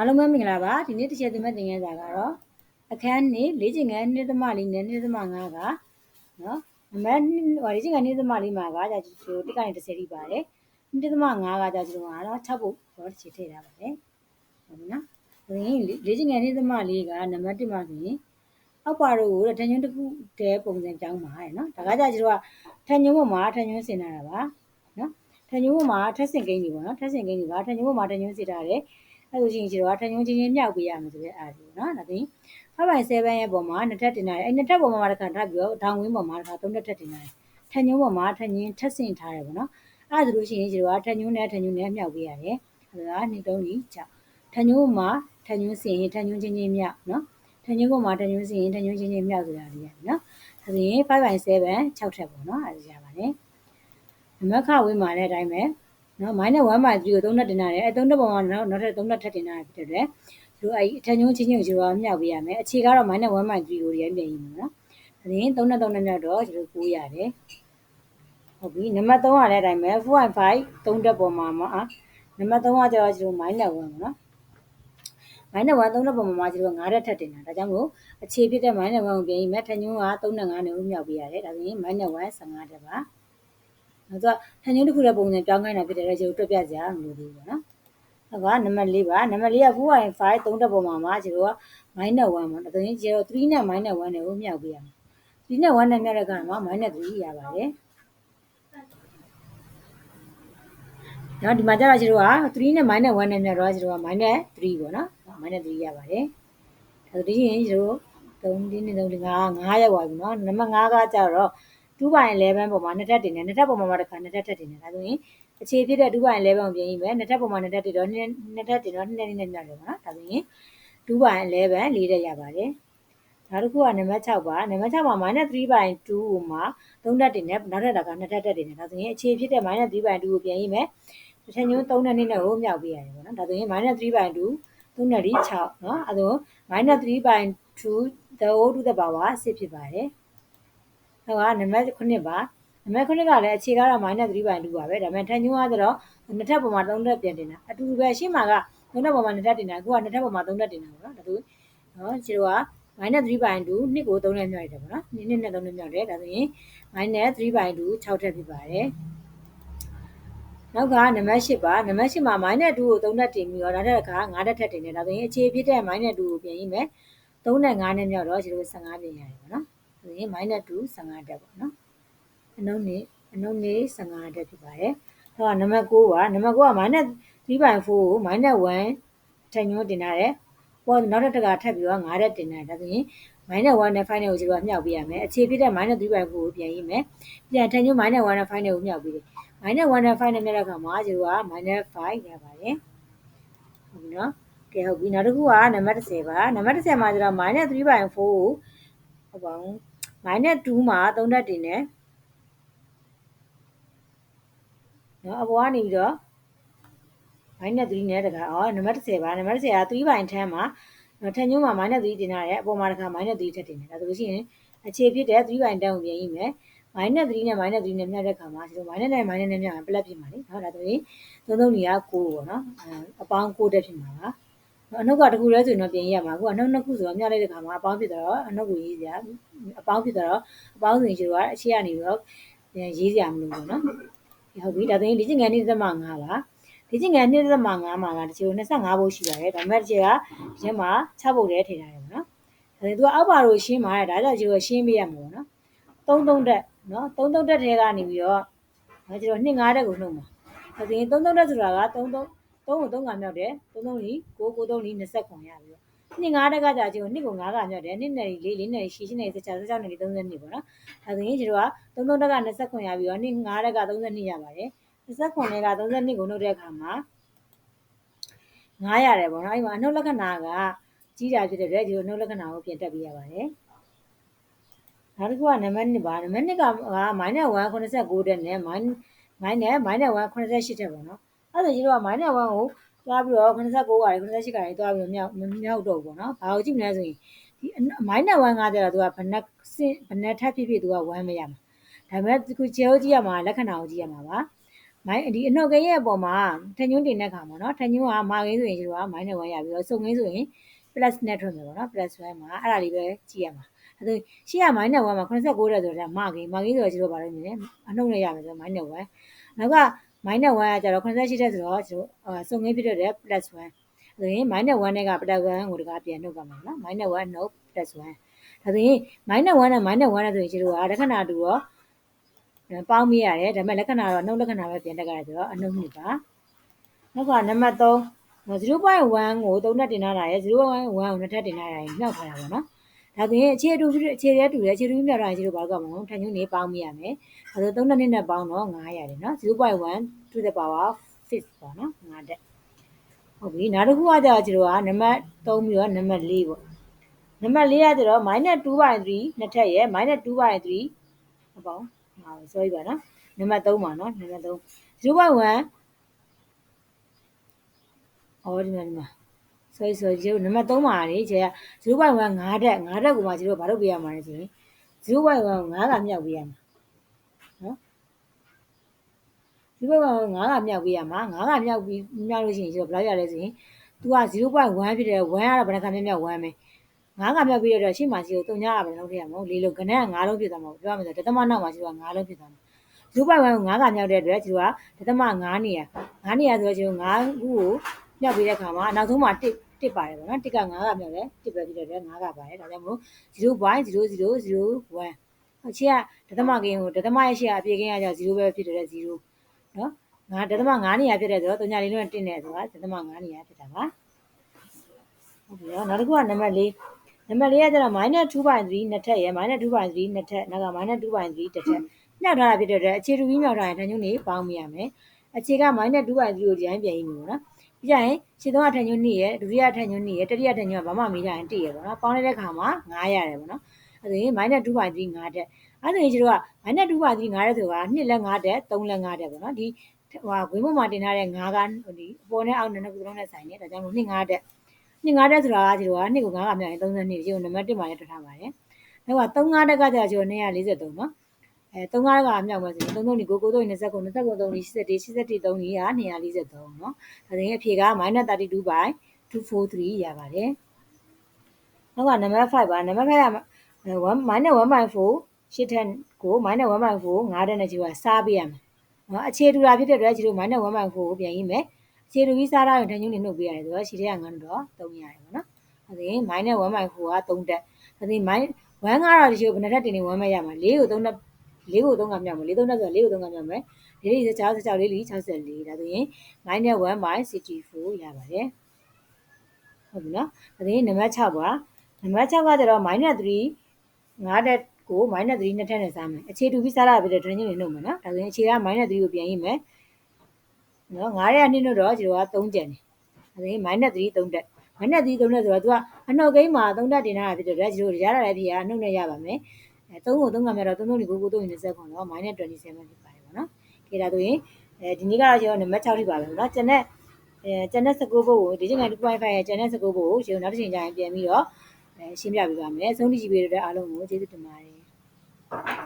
အားလုံးပဲမင်္ဂလာပါဒီနေ့တစ်ချက်သင်မဲ့သင်ခန်းစာကတော့အခန်းနေလေးချင်ငန်းနှစ်သမလေးနဲ့နှစ်သမ5ကနော်နံပါတ်ဟိုလေးချင်ငန်းနှစ်သမလေးမှာကကြာကျိုးတစ်ကနေ30ထိပါတယ်နှစ်သမ5ကကြာကျိုးကတော့6ပုတ်တော့တစ်ချက်ထည့်ထားပါတယ်ဟုတ်ပြီနော်ဒါရင်လေးချင်ငန်းနှစ်သမလေးကနံပါတ်1မှာဆိုရင်အောက်ပါတို့ကိုထန်ညွန်းတစ်ခုတည်းပုံစံပြောင်းပါရယ်နော်ဒါကကြာကျိုးကထန်ညွန်းပေါ်မှာထန်ညွန်းဆင်ထားတာပါနော်ထန်ညွန်းပေါ်မှာထက်ဆင်ကိန်းတွေပေါ့နော်ထက်ဆင်ကိန်းတွေကထန်ညွန်းပေါ်မှာထန်ညွန်းစစ်ထားတယ် အဲ့လိုရှိရင်ကျတော့ထန်ညုံချင်းချင်းမြောက်ပေးရမယ်ဆိုတဲ့အားကြီးနော်ဒါသိ5/7ရဲ့ပုံမှာနှစ်ထပ်တင်ထားတယ်အဲ့နှစ်ထပ်ပုံမှာတစ်ခါထားပြီးတော့ဒေါင်ဝင်းပုံမှာတစ်ခါသုံးထပ်ထပ်တင်ထားတယ်ထန်ညုံပုံမှာထန်ညင်းထပ်ဆင့်ထားတယ်ပေါ့နော်အဲ့ဒါဆိုလို့ရှိရင်ကျတော့ထန်ညုံနဲ့ထန်ညုံနဲ့မြောက်ပေးရတယ်အဲ့ဒါနှစ်တုံးကြီးကြောက်ထန်ညုံမှာထန်ညုံစင်ရင်ထန်ညုံချင်းချင်းမြောက်နော်ထန်ညုံပုံမှာထန်ညုံစင်ရင်ထန်ညုံချင်းချင်းမြောက်ဆိုတာလေးရနော်ဒါဆိုရင်5/7 6ထပ်ပေါ့နော်အဲ့ဒါရပါတယ်နံပါတ်ခဝေးမှာလည်းအတိုင်းပဲ နော် -1 by 3ကို3နဲ့တင်ထားတယ်အဲ3နဲ့ပုံမှာနောက်နောက်ထပ်3နဲ့ထပ်တင်ထားတယ်ဖြစ်တဲ့အတွက်ဒီအဲ့အထက်ညုံချင်းချင်းကိုကျွန်တော်မြောက်ပေးရမယ်အခြေကတော့ -1 by 3ကိုရပြန်ရည်မယ်နော်ဒါရင်3နဲ့3နဲ့မြောက်တော့ကျွန်တော်9ရတယ်ဟုတ်ပြီနံပါတ်3ကလည်းအတိုင်းပဲ4.5 3တက်ပုံမှာမှာနံပါတ်3ကကျတော့ကျွန်တော် -1 ပေါ့နော် -1 3တက်ပုံမှာကျွန်တော်9တက်ထပ်တင်တာဒါကြောင့်မို့အခြေဖြစ်တဲ့ -1 ကိုပြင်ရင်မဲ့ထညုံးက3နဲ့5နဲ့ဦးမြောက်ပေးရတယ်ဒါဆိုရင် -1 15တက်ပါနော် သူကထန်ညုံတစ်ခုရဲ့ပုံစံပြောင်းခိုင်းတာဖြစ်တယ်လေကျွန်တော်တွက်ပြကြမလို့သေးဘူးပေါ့နော်ဟုတ်ကနံပါတ်၄ပါနံပါတ်၄က4.5 3တက်ပုံမှာမှာကျွန်တော်က -1 ပေါ့နော်ဒါဆိုရင်ကျွန်တော်3နဲ့ -1 နဲ့ကိုမြောက်ပေးရမယ်3နဲ့1နဲ့မြောက်တဲ့အခါမှာ -3 ရပါတယ်နော်ဒီမှာကျတော့ကျွန်တော်က3နဲ့ -1 နဲ့မြောက်တော့ကျွန်တော်က -3 ပေါ့နော် -3 ရပါတယ်ဒါဆိုဒီရင်ကျွန်တော်3 4 3 5 5ရောက်ပါပြီနော်နံပါတ်5ကကျတော့ 2/11ပုံမှာနှစ်ထပ်တင်တယ်နှစ်ထပ်ပုံမှာတစ်ခါနှစ်ထပ်ထပ်တင်တယ်ဒါဆိုရင်အခြေဖြစ်တဲ့2/11ကိုပြင်ရင်ပဲနှစ်ထပ်ပုံမှာနှစ်ထပ်တင်တော့နှစ်ထပ်တင်တော့နှစ်နဲ့နှစ်နဲ့မြောက်တယ်ပေါ့နော်ဒါဆိုရင်2/11လေးတက်ရပါတယ်နောက်တစ်ခုကနံပါတ်6ပါနံပါတ်6မှာ -3/2 ကိုမှ3တက်တင်တယ်နောက်ထပ်တစ်ခါ2တက်တက်တင်တယ်ဒါဆိုရင်အခြေဖြစ်တဲ့ -3/2 ကိုပြင်ရင်ပဲတစ်ချက်ညွှန်း3နဲ့2နဲ့ကိုမြောက်ပေးရတယ်ပေါ့နော်ဒါဆိုရင် -3/2 3နဲ့6เนาะအဲဒါ -3/2 the whole to the power 6ဖြစ်ပါတယ် ဟိုကနံပါတ်9ပါနံပါတ်9ကလည်းအခြေကတော့ -3/2 ပါပဲဒါပေမဲ့ထန်ညွှန်းကတော့နှစ်ထပ်ပေါ်မှာ3ထပ်ပြန်တင်တာအတူတူပဲရှင်းမှာက3ထပ်ပေါ်မှာ2ထပ်တင်တာအခုက2ထပ်ပေါ်မှာ3ထပ်တင်တာပေါ့နော်ဒါတို့နော်ခြေတော့က -3/2 နှစ်ကို3နဲ့မြောက်ရတယ်ပေါ့နော်နှစ်နှစ်နဲ့3နဲ့မြောက်တယ်ဒါဆိုရင် -3/2 6ထပ်ဖြစ်ပါတယ်နောက်ကနံပါတ်8ပါနံပါတ်8မှာ -2 ကို3နဲ့တင်ပြီးတော့နောက်ထပ်တစ်ခါ9ထပ်ထပ်တင်တယ်ဒါဆိုရင်အခြေဖြစ်တဲ့ -2 ကိုပြန်ရေးမယ်3နဲ့9နဲ့မြောက်တော့ခြေတော့15ပြင်ရတယ်ပေါ့နော် ဆိုရင် minus 2 15တက်ပေါ့နော်အနုံးနေအနုံးနေ15တက်ဖြစ်ပါတယ်အဲ့တော့နံပါတ်6ပါနံပါတ်6က minus 3/4ကို minus 1ထက်ညွှန်းတင်ထားတယ်ပေါ်နောက်တစ်တကထပ်ပြီးတော့9တက်တင်တယ်ဒါဆိုရင် minus 1နဲ့ final ကို0ကမြောက်ပေးရမယ်အခြေဖြစ်တဲ့ minus 3/4ကိုပြန်ရေးမယ်ပြန်ထက်ညွှန်း minus 1နဲ့ final ကိုမြောက်ပေးတယ် minus 1နဲ့ final မြောက်တဲ့အခါမှာ0က minus 5ရပါတယ်ဟုတ်ပြီနော်ကဲဟုတ်ပြီနောက်တစ်ခုကနံပါတ်10ပါနံပါတ်10မှာကျတော့ -3/4 ကိုဟိုပါအောင် 9နဲ့2မှာ3ဓာတ်တင်တယ်နော်အပေါ်ကနေပြီးတော့မိုင်းနဲ့3နဲ့တကအော်နံပါတ်10ပါနံပါတ်10က3ဘိုင်ထမ်းမှာနော်ထန်ညိုးမှာမိုင်းနဲ့3တင်ရတယ်အပေါ်မှာတကမိုင်းနဲ့3ထပ်တင်တယ်ဒါဆိုလို့ရှိရင်အခြေဖြစ်တဲ့3ဘိုင်တန်းကိုပြင်ရင်းမယ်မိုင်းနဲ့3နဲ့မိုင်းနဲ့3နဲ့မျှတဲ့ခါမှာဒီလိုမိုင်းနဲ့မိုင်းနဲ့မျှရင်ပလက်ဖြစ်မှာလေနော်ဒါဆိုရင်သုံးသုံးနေရ6ပေါ့နော်အပေါင်း6တက်ဖြစ်မှာပါ အနှုတ်ကတခုလဲဆိုရင်တော့ပြင်ရမှာအခုအနှုတ်နှစ်ခုဆိုတော့မြောက်လိုက်တဲ့ခါမှာအပေါင်းဖြစ်တော့အနှုတ်ကိုရေးစရာအပေါင်းဖြစ်တော့အပေါင်းဆိုရင်ကျွန်တော်ကအရှိကနေပြီးတော့ရေးစရာမလိုဘူးနော်ဟုတ်ပြီဒါဆိုရင်လေ့ကျင့်ခန်း2.5ပါလေ့ကျင့်ခန်း2.5မှာကတချို့25ဘုတ်ရှိပါတယ်ဒါပေမဲ့တချို့ကဒီထဲမှာ6ဘုတ်တည်းထည့်ထားတယ်ပေါ့နော်ဒါဆိုသူကအောက်ပါလို့ရှင်းပါတယ်ဒါကြောင့်ကျွန်တော်ရှင်းပေးရမှာပေါ့နော်33တက်နော်33တက်ထဲကနေပြီးတော့ကျွန်တော်2 5တက်ကိုနှုတ်မှာဒါဆိုရင်33တက်ဆိုတာက33 3ကို3ကမြောက်တယ်33လီ9 9 3လီ20ခွန်ရပြီနှစ်ငါးတက်ကကြာချင်းနှစ်ကိုငါးကမြောက်တယ်နှစ်နယ်လေးလေးနယ်ရှည်ရှင်းနယ်16 16နယ်30နှစ်ပေါ့နော်ဒါဆိုရင်ကျတော့က33တက်က20ခွန်ရပြီးတော့နှစ်ငါးတက်က32ရပါတယ်20ခွန်နဲ့က32ကိုနှုတ်တဲ့အခါမှာ9ရတယ်ပေါ့နော်အဲ့မှာအနှုတ်လက္ခဏာကကြီးတာဖြစ်တဲ့အတွက်ဒီလိုနှုတ်လက္ခဏာကိုပြင်တက်ပေးရပါတယ်နောက်တစ်ခုကနံပါတ်1ပါနံပါတ်2က -189 တက်နဲ့ -1 -188 တက်ပေါ့နော် အဲ့ဒါကြီးတော့ -1 ကိုသွားပြီးတော့89ကား88ကားသွားပြီးတော့မြောက်မြောက်တော့ပေါ့နော်။ဘာကိုကြည့်မလဲဆိုရင်ဒီ minus 1ကကြတော့သူကဘယ်နှစင်ဘယ်နှထပ်ဖြစ်ဖြစ်သူက1ပဲရမှာ။ဒါပေမဲ့ဒီခုခြေကိုကြည့်ရမှာလက္ခဏာကိုကြည့်ရမှာပါ။မိုင်းဒီအနှုတ်ကင်းရဲ့အပေါ်မှာထညွန်းတင်တဲ့ခါမှာနော်ထညွန်းကမာကင်းဆိုရင်ကျတော့မိုင်းနဲ့1ရပြီးတော့စုံကင်းဆိုရင် plus နဲ့ထွက်မယ်ပေါ့နော် plus 1မှာအဲ့ဒါလေးပဲကြည့်ရမှာအဲဒါရှေ့က minus 1မှာ89တဲ့ဆိုတော့မာကင်းမာကင်းဆိုတော့ကျတော့ဘာလို့မြင်လဲအနှုတ်နဲ့ရမယ်ဆိုတော့ minus 1နောက်က minus 1ကကျတော့88တဲ့ဆိုတော့ကျတော့စုံကင်းဖြစ်တဲ့ plus 1ဒါဆိုရင် minus 1နဲ့က plus 1ကိုတကားပြန်နှုတ်ပါမယ်နော် minus 1နှုတ် plus 1ဒါဆိုရင် minus 1နဲ့ minus 1နဲ့ဆိုရင်ကျတော့လက္ခဏာတူတော့ပေါင်းမိရတယ်ဒါပေမဲ့လက္ခဏာတော့နှုတ်လက္ခဏာပဲပြန်တက်ကြတယ်ဆိုတော့အနှုတ်နှစ်ပါနောက်ကနံပါတ်3 0.1ကို3နဲ့တင်ထားတာရယ်0.1ကို2ထပ်တင်ထားတာရယ်မြောက်ထားတာပေါ့နော် ဒါဆိုရင်အခြေတူအခြေရဲတူတယ်အခြေတူမြောက်ထားရင်ကျတော့ဘာလို့ကမလို့ထန်ညွန်းနေပေါင်းမိရမယ်ဒါဆို3နဲ့2နဲ့ပေါင်းတော့900ရတယ်နော်0.1 to the power 6ပေါ့နော်9တက်ဟုတ်ပြီနောက်တစ်ခုကကြာကျတော့နံပါတ်3ပြီးတော့နံပါတ်4ပေါ့နံပါတ်4ကကျတော့ -2/3 နှစ်ထပ်ရယ် -2/3 အပေါင်းဟာ sorry ပါနော်နံပါတ်3ပါနော်နံပါတ်3 0.1အော်ဒီမှာ ဒီမှာ sorry sorry ကျတို့နံပါတ်3မှာလေကျဲ0.1 5တက်5တက်ကိုမှကျတို့ဘာလုပ်ပေးရမှာလဲဆိုရင်0.1 5ကမြောက်ပေးရမှာနော်0.1 5ကမြောက်ပေးရမှာ5ကမြောက်ပြီးမြောက်လို့ရှိရင်ကျတော့ဘယ်လောက်ရလဲဆိုရင် तू က0.1ဖြစ်တယ်1ကတော့ဘယ်နှခါမြောက်မြောက်1ပဲ5ကမြောက်ပြီးတော့ရှေ့မှာရှိတော့3ညကဘယ်လောက်ထည့်ရမလဲ၄လုံးကနန်းက5လုံးဖြစ်သွားမှာပြောရမယ်ဆိုဒသမနောက်မှာရှိတော့5လုံးဖြစ်သွားမှာ0.1ကို5ကမြောက်တဲ့အတွက်ကျတော့ဒသမ9နေရ9နေရဆိုတော့ကျတော့5ခုကိုမြောက်ပြီးတဲ့အခါမှာနောက်ဆုံးမှာ1 တစ်ပါတယ်ပေါ့နော်တစ်က9ကမြောက်တယ်တစ်ပဲဖြစ်တဲ့အတွက်9ကပါတယ်ဒါကြောင့်မို့0.0001အချက်ကဒသမကင်းကိုဒသမရဲ့ရှေ့ကအပြေကင်းရကြ0ပဲဖြစ်တဲ့0နော်ငါဒသမ9နေရဖြစ်တဲ့ဆိုတော့3ညလေးလုံး1နဲ့ဆိုတာဒသမ9နေရဖြစ်တာပါဟုတ်ပြီနော်နောက်တစ်ခုကနံပါတ်4နံပါတ်4ကကျတော့ -2.3 နှစ်ထပ်ရယ် -2.3 နှစ်ထပ်နောက်က -2.3 တစ်ထပ်မြောက်ထားတာဖြစ်တဲ့အတွက်အခြေတူပြီးမြောက်ထားရင်တန်ညုံနေပေါင်းမိရမယ်အခြေက -2.3 ကိုဒီတိုင်းပြန်ရေးမယ်ပေါ့နော် ပြီးကြရင်ခြေသုံးကထန်ညွန်းနေရဒုတိယထန်ညွန်းနေရတတိယထန်ညွန်းကဘာမှမေးကြရင်တည့်ရပေါ့နော်ပေါင်းလိုက်တဲ့ခါမှာ9ရတယ်ပေါ့နော်အဲဒါရင် -2.3 9တက်အဲဒါရင်ကျတော့က -2.3 9တက်ဆိုတာ2လည်း9တက်3လည်း9တက်ပေါ့နော်ဒီဟိုဝင်းပေါ်မှာတင်ထားတဲ့9ကဒီအပေါ်နဲ့အောက်နဲ့နှစ်ခုလုံးနဲ့ဆိုင်နေဒါကြောင့်မို့2 9တက်2 9တက်ဆိုတာကကျတော့2ကို9ကမြောက်ရင်32ဒီကိုနံပါတ်1မှာလည်းတွက်ထားပါတယ်နောက်က3 9တက်ကကျတော့ကျတော့243နော် အဲ3ကားကမြောက်မယ်ဆိုရင်3 3ဒီကိုကို3 29 29 3ဒီ81 81 3ဒီက243เนาะဒါဆိုရင်အဖြေက -32 by 243ရပါတယ်နောက်ကနံပါတ်5ပါနံပါတ်5က1 -1/4 ရှစ်ထက်ကို -1/4 5တဲ့နဲ့ကြီးကစားပေးရမယ်เนาะအခြေတူတာဖြစ်တဲ့အတွက်ကြီးတို့ -1/4 ကိုပြန်ရေးမယ်အခြေတူပြီးစားတာရင်ထန်ညုံနေနှုတ်ပေးရတယ်ဆိုတော့ရှည်တဲ့က9တော့3ရတယ်ပေါ့နော်ဒါဆိုရင် -1/4 က3တက်ဒါဆိုရင် -1 ကတော့ဒီလိုဘယ်နှစ်ထပ်တင်နေ1မဲ့ရမှာ4ကို3 တက်4ကို3ကမြောက်မယ်4 3တက်ဆို4ကို3ကမြောက်မယ်4 4 6 6 4 4 64ဒါဆိုရင် -1 by 64ရပါတယ်ဟုတ်ပြီနော်ဒါဆိုရင်နံပါတ်6ပါနံပါတ်6ကကျတော့ -3 5တက်ကို -3 နှစ်ထပ်နဲ့စားမယ်အခြေတူပြီးစားရပြီတဲ့ဒရင်းကြီးနေနှုတ်မယ်နော်ဒါဆိုရင်အခြေက -3 ကိုပြန်ရေးမယ်နော်9ရက်နှစ်နှုတ်တော့ဒီလိုက3ကျန်တယ်ဒါဆိုရင် -3 3တက်မနဲ့သီးသုံးနဲ့ဆိုတော့ तू ကအနှုတ်ကိန်းမှာသုံးတက်တင်ထားတာဖြစ်တဲ့အတွက်ဒီလိုရတာလည်းဖြစ်ရအနှုတ်နဲ့ရပါမယ် အဲ3ကို3ကမြတော့3 3 9 9 3 20ခွန်တော့ -27 ဖြစ်ပါတယ်ပေါ့နော်။ကဲဒါဆိုရင်အဲဒီနေ့ကတော့ကျွန်တော်နံပါတ်6ထိပါပဲပေါ့နော်။ကျန်တဲ့အဲကျန်တဲ့19ဘုတ်ကိုဒီချိန်က2.5ရဲ့ကျန်တဲ့19ဘုတ်ကိုရှင်နောက်တစ်ချိန်ကျရင်ပြန်ပြီးတော့အဲရှင်းပြပေးပါမယ်။ဆုံးဖြတ်ကြည့်ပေးတဲ့အားလုံးကိုကျေးဇူးတင်ပါတယ်။